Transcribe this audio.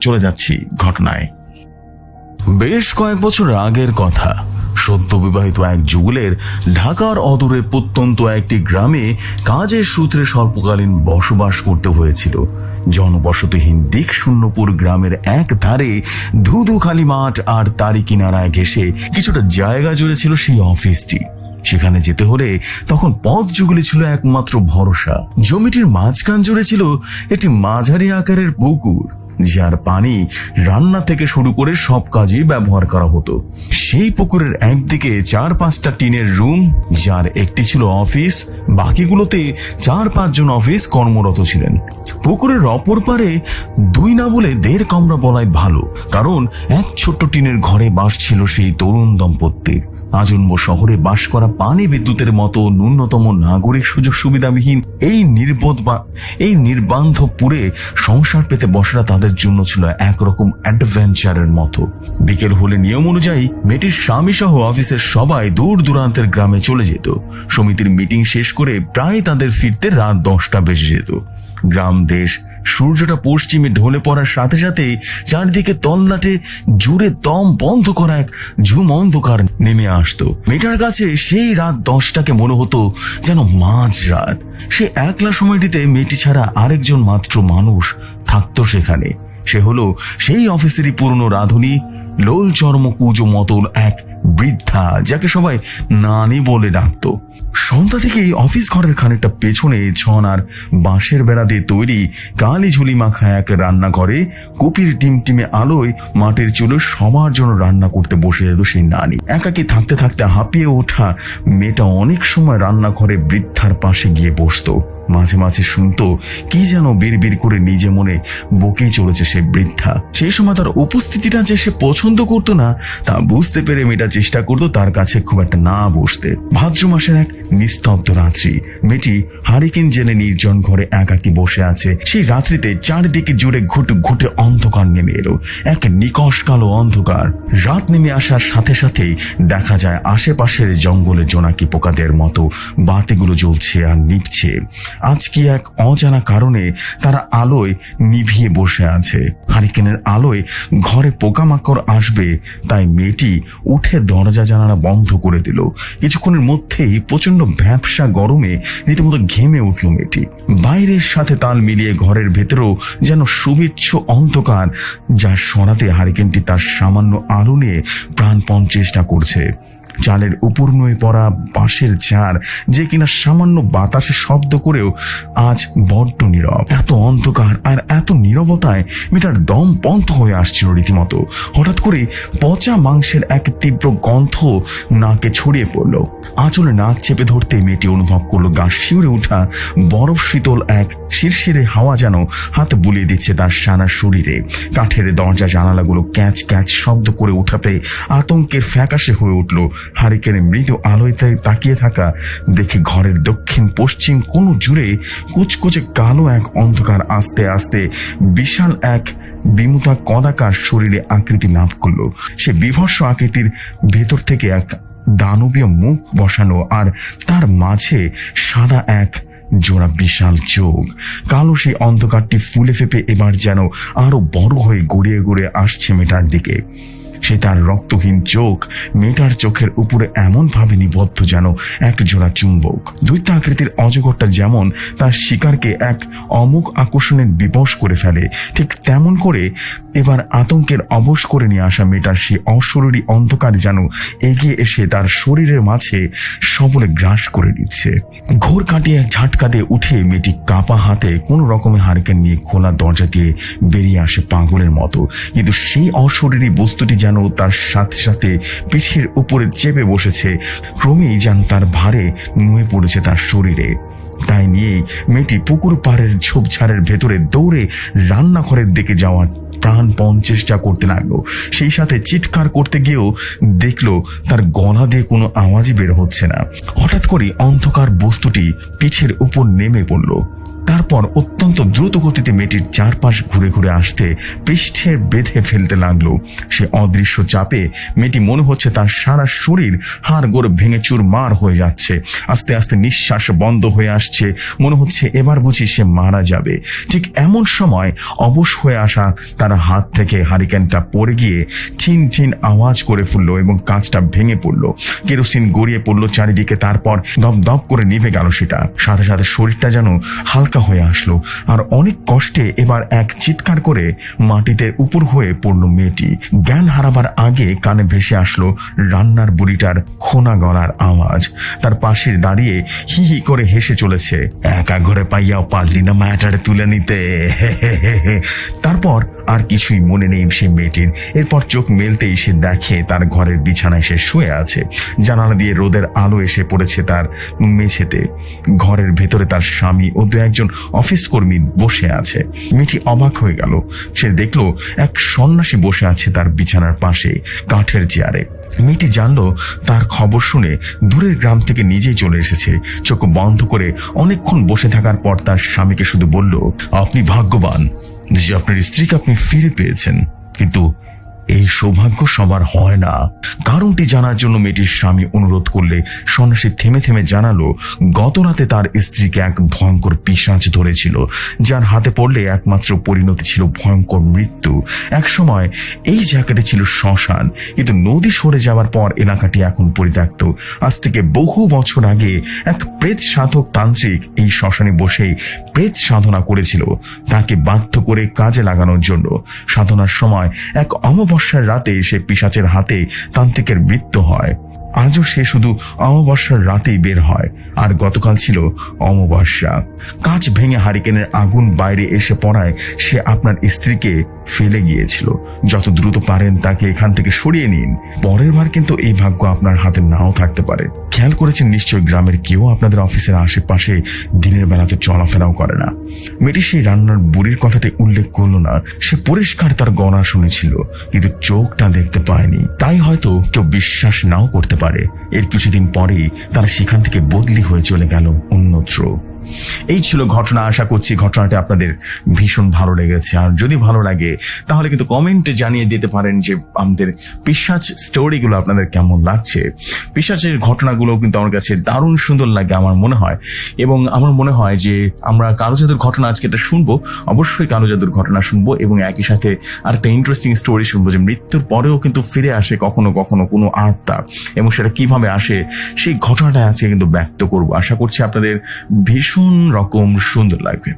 চলে যাচ্ছি ঘটনায়। বেশ কয়েক বছর আগের কথা, সদ্য বিবাহিত এক যুগলের ঢাকার অদূরে প্রত্যন্ত একটি গ্রামে কাজের সূত্রে স্বল্পকালীন বসবাস করতে হয়েছিল। জনবসতিহীন দিক শূন্যপুর গ্রামের এক ধারে ধুধু খালি মাঠ আর তারি কিনারায় ঘেসে কিছুটা জায়গা জুড়ে ছিল সেই অফিসটি। সেখানে যেতে হলে তখন পথ যুগলি ছিল একমাত্র ভরসা। জমিটির মাঝখান জুড়ে ছিল একটি মাঝারি আকারের পুকুর। যার পানি রান্না থেকে শুরু করে সব কাজেই ব্যবহার করা হতো। সেই পুকুরের একদিকে চার পাঁচটা টিনের রুম, যার একটি ছিল অফিস, বাকিগুলোতে চার পাঁচজন অফিস কর্মরত ছিলেন। পুকুরের অপর পারে দুই না বলে দেড় কামরা বলাই ভালো, কারণ এক ছোট্ট টিনের ঘরে বাস ছিল সেই তরুণ দম্পতির আজন্ম শহরে বাস করা পানি বিদ্যুতের মতো ন্যূনতম নাগরিক সুযোগ সুবিধাবিহীন এই নির্বোধ বা এই নির্বান্ধপুরে সংসার পেতে বসাটা তাদের জন্য ছিল একরকম অ্যাডভেঞ্চারের মতো। বিকেল হলে নিয়ম অনুযায়ী মেয়েটির স্বামী সহ অফিসের সবাই দূর দূরান্তের গ্রামে চলে যেত। সমিতির মিটিং শেষ করে প্রায় তাদের ফিরতে রাত দশটা বেজে যেত। গ্রাম, দেশ সূর্যটা পশ্চিমে ঢলে পড়ার সাথে সাথে চারদিকে তল্লাটে জুড়ে দম বন্ধ করা এক ঝুম অন্ধকার নেমে আসতো। মেয়েটার কাছে সেই রাত দশটাকে মনে হতো যেন মাঝ রাত। সে একলা সময়টিতে মেয়েটি ছাড়া আরেকজন মাত্র মানুষ থাকতো সেখানে। সে হলো সেই অফিসেরই পুরনো রাধুনী লোল চর্ম কুজো মতন এক বৃদ্ধা, যাকে সবাই নানি বলে ডাকতো। সন্ধ্যা থেকেই অফিস ঘরের খানিকটা পেছনে ছন আর বাঁশের বেড়া দিয়ে তৈরি কালি ঝুলি মাখা এক রান্নাঘরে কপির টিমটিমে আলোয় মাটির চুলো সবার জন্য রান্না করতে বসে যেত সেই নানি। একাকি থাকতে থাকতে হাঁপিয়ে ওঠা মেয়েটা অনেক সময় রান্নাঘরে বৃদ্ধার পাশে গিয়ে বসতো। মাঝে মাঝে শুনতো কি যেন বিড় করে নিজে মনে বকেই চলেছে সে বৃদ্ধা। সেই সময় তার উপস্থিতিটা যে সে পছন্দ করতো না, তা বুঝতে পেরে মেয়েটা চেষ্টা করতো তার কাছে খুব একটা না বসতে। ভাদ্র মাসের এক নিস্তব্ধ রাত্রি। মেয়েটি হারিকেন জেনে নির্জন ঘরে একাকি বসে আছে। সেই রাত্রিতে চারিদিকে জুড়ে ঘুটে ঘুটে অন্ধকার নেমে এলো। এক নিকশ কালো অন্ধকার। রাত নেমে আসার সাথে সাথেই দেখা যায় আশেপাশের জঙ্গলে জোনাকি পোকাদের মতো বাতিগুলো জ্বলছে আর নিভছে। আজ কি এক অজানা কারণে তারা আলোয় নিভিয়ে বসে আছে। হারিকেনের আলোয় ঘরে পোকামাকড় আসবে, তাই মেয়েটি উঠে দরজা জানালা বন্ধ করে দিল। কিছুক্ষণের মধ্যেই প্রচণ্ড ভ্যাপসা গরমে রীতিমতো ঘেমে উঠল মেয়েটি। বাইরের সাথে তাল মিলিয়ে ঘরের ভেতরেও যেন সুবিচ্ছ অন্ধকার, যা সরাতে হারিকেনটি তার সামান্য আলো নিয়ে প্রাণপণ চেষ্টা করছে। চালের উপর নয়ে পড়া বাঁশের ঝাড়, যে কিনা সামান্য বাতাসে শব্দ করেও আজ বড্ড নীরব। এত অন্ধকার আর এত নীরবতায় মেয়েটার দম বন্ধ হয়ে আসছিল রীতিমতো। হঠাৎ করে পচা মাংসের এক তীব্র গন্ধ নাকে ছড়িয়ে পড়ল। আঁচলে নাক চেপে ধরতে মেয়েটি অনুভব করল গা শিউরে ওঠা বরফ শীতল এক শিরশিরে হাওয়া যেন হাত বুলিয়ে দিচ্ছে তার সারা শরীরে। কাঠের দরজা জানালাগুলো ক্যাচ ক্যাচ শব্দ করে উঠাতে আতঙ্কের ফ্যাকাশে হয়ে উঠল হারিকেনের মৃদু আলোয় তাকিয়ে থাকা দেখে ঘরের দক্ষিণ, পশ্চিম কোন জুড়ে কুচকুচে কালো এক অন্ধকার আস্তে আস্তে বিশাল এক বিমুতা কদাকার শরীরে আকৃতি লাভ করল। সে বিভৎস আকৃতির ভেতর থেকে এক দানবীয় মুখ বসানো আর তার মাঝে সাদা এক জোড়া বিশাল চোখ। কালো সেই অন্ধকারটি ফুলে ফেপে এবার যেন আরও বড় হয়ে গড়িয়ে গড়িয়ে আসছে মেটার দিকে। সে তার রক্তহীন চোখ মেয়েটার চোখের উপরে এমন ভাবে নিবদ্ধ যেন এক জোড়া চুম্বক। আকৃতির অজগরটা যেমন তার শিকারকে এক অমুক আকর্ষণের বিবশ করে ফেলে, ঠিক তেমন করে এবার আতঙ্কের অবশ করে নিয়ে আসা মেয়েটার সেই অশরীরী অন্ধকার যেন এগিয়ে এসে তার শরীরের মাঝে সবলে গ্রাস করে নিচ্ছে। ঘোর কাটিয়ে ঝাটকা দিয়ে উঠে মেয়েটি কাপা হাতে কোনো রকমে হারিকেন নিয়ে খোলা দরজা দিয়ে বেরিয়ে আসে পাগলের মতো। কিন্তু সেই অশরীরী বস্তুটি যেন তার সাথে সাথে পিঠের উপরে চেপে বসেছে, ক্রমেই যেন তার ভারে নুয়ে পড়েছে তার শরীরে। তাই নিয়েই মেয়েটি পুকুর পাড়ের ঝোপঝাড়ের ভেতরে দৌড়ে রান্নাঘরের দিকে যাওয়ার প্রাণপণ চেষ্টা করতে লাগল। সেই সাথে চিৎকার করতে গিয়েও দেখল তার গলা দিয়ে কোনো আওয়াজই বের হচ্ছে না। হঠাৎ করে অন্ধকার বস্তুটি পিঠের উপর নেমে পড়ল। তারপর অত্যন্ত দ্রুত গতিতে মেয়েটির চারপাশ ঘুরে ঘুরে আসতে পৃষ্ঠে বেঁধে ফেলতে লাগল। সে অদৃশ্য চাপে মেয়েটি মনে হচ্ছে তার সারা শরীর হাড় গোড় ভেঙে চুরমার হয়ে যাচ্ছে। আস্তে আস্তে নিঃশ্বাস বন্ধ হয়ে আসছে। মনে হচ্ছে এবার বুঝি সে মারা যাবে। ঠিক এমন সময় অবশ হয়ে আসা তার হাত থেকে হারিকেনটা পড়ে গিয়ে ঠিন ঠিন আওয়াজ করে ফুললো এবং কাঁচটা ভেঙে পড়ল। কেরোসিন গড়িয়ে পড়ল চারিদিকে। তারপর দপ দপ করে নিভে গেল সেটা। সাথে সাথে শরীরটা যেন হালকা হয়ে আসলো। আর অনেক কষ্টে এবার এক চিৎকার করে মাটিতে উপর হয়ে পড়ল মেয়েটি। জ্ঞান হারাবার আগে কানে ভেসে আসলো রান্নার বুড়িটার খোনা গলার আওয়াজ। তার পাশে দাঁড়িয়ে হি হি করে হেসে চলেছে, একা ঘরে পাইয়াও পারলি না মায়াটারে তুলে নিতে। তারপর আর কিছুই মনে নেই সে মেয়েটির। এরপর চোখ মেলতেই সে দেখে তার ঘরের বিছানায় সে শুয়ে আছে। জানালা দিয়ে রোদের আলো এসে পড়েছে তার মেঝেতে। ঘরের ভেতরে তার স্বামী ও দু একজন অফিস কর্মী বসে আছে। মেয়েটি অবাক হয়ে গেল। সে দেখল, এক সন্ন্যাসী বসে আছে তার বিছানার পাশে, কাঠের চেয়ারে। মেয়েটি জানলো, তার খবর শুনে দূরের গ্রাম থেকে নিজেই চলে এসেছে। চোখ বন্ধ করে অনেকক্ষণ বসে থাকার পর তার স্বামীকে শুধু বলল, আপনি ভাগ্যবান। যে আপনার স্ত্রীকে আপনি ফিরে পেয়েছেন কিন্তু এই সৌভাগ্য সবার হয় না। কারণটি জানার জন্য মেয়েটির স্বামী অনুরোধ করলে সন্ন্যাসী থেমে থেমে জানালো, গত রাতে তার স্ত্রীকে এক ভয়ঙ্কর পিসাচ ধরেছিল, যার হাতে পড়লে একমাত্র পরিণতি ছিল ভয়ঙ্কর মৃত্যু। এক সময় এই জায়গাটি ছিল শ্মশান, কিন্তু নদী সরে যাওয়ার পর এলাকাটি এখন পরিত্যক্ত। আজ থেকে বহু বছর আগে এক প্রেত সাধক তান্ত্রিক এই শ্মশানে বসেই প্রেত সাধনা করেছিল। তাকে বাধ্য করে কাজে লাগানোর জন্য। সাধনার সময় এক অমাবস্যার রাতে সে পিসাচের হাতে তান্ত্রিকের মৃত্যু হয়। আজও সে শুধু অমাবস্যার রাতেই বের হয়। আর গতকাল ছিল অমাবস্যা। কাজ ভেঙে হারিকেনের আগুন বাইরে এসে পড়ায় সে আপনার স্ত্রীকে ফেলে গিয়েছিল। যত দ্রুত পারেন তাকে এখান থেকে সরিয়ে নিন। পরের বার কিন্তু এই ভাগ্য আপনার হাতে নাও থাকতে পারে। খেয়াল করেছেন নিশ্চয় গ্রামের কেউ আপনাদের অফিসের আশেপাশে দিনের বেলাতে চলাফেরাও করে না। মেয়েটি সেই রান্নার বুড়ির কথাটি উল্লেখ করল না। সে পরিষ্কার তার গণা শুনেছিল, কিন্তু চোখটা দেখতে পায়নি। তাই হয়তো কেউ বিশ্বাস নাও করতে পারে। এর কিছুদিন পরেই তারা সেখান থেকে বদলি হয়ে চলে গেল অন্যত্র। এই ছিল ঘটনা, আশা করছি ঘটনাটা আপনাদের ভীষণ ভালো লেগেছে। আর যদি ভালো লাগে, তাহলে কিন্তু কমেন্টে জানিয়ে দিতে পারেন যে আমাদের পিসাচ স্টোরিগুলো আপনাদের কেমন লাগছে। পিসাচের ঘটনাগুলো কিন্তু আমার কাছে দারুণ সুন্দর লাগে আমার মনে হয়। এবং আমার মনে হয় যে আমরা কালো জাদুর ঘটনা আজকে এটা শুনব, অবশ্যই কালো জাদুর ঘটনা শুনব এবং একই সাথে আর একটা ইন্টারেস্টিং স্টোরি শুনব যে মৃত্যুর পরেও কিন্তু ফিরে আসে কখনো কখনো কোনো আত্মা। এবং সেটা কীভাবে আসে, সেই ঘটনাটা আজকে কিন্তু ব্যক্ত করব। আশা করছি আপনাদের ভীষণ রকম সুন্দর লাগবে।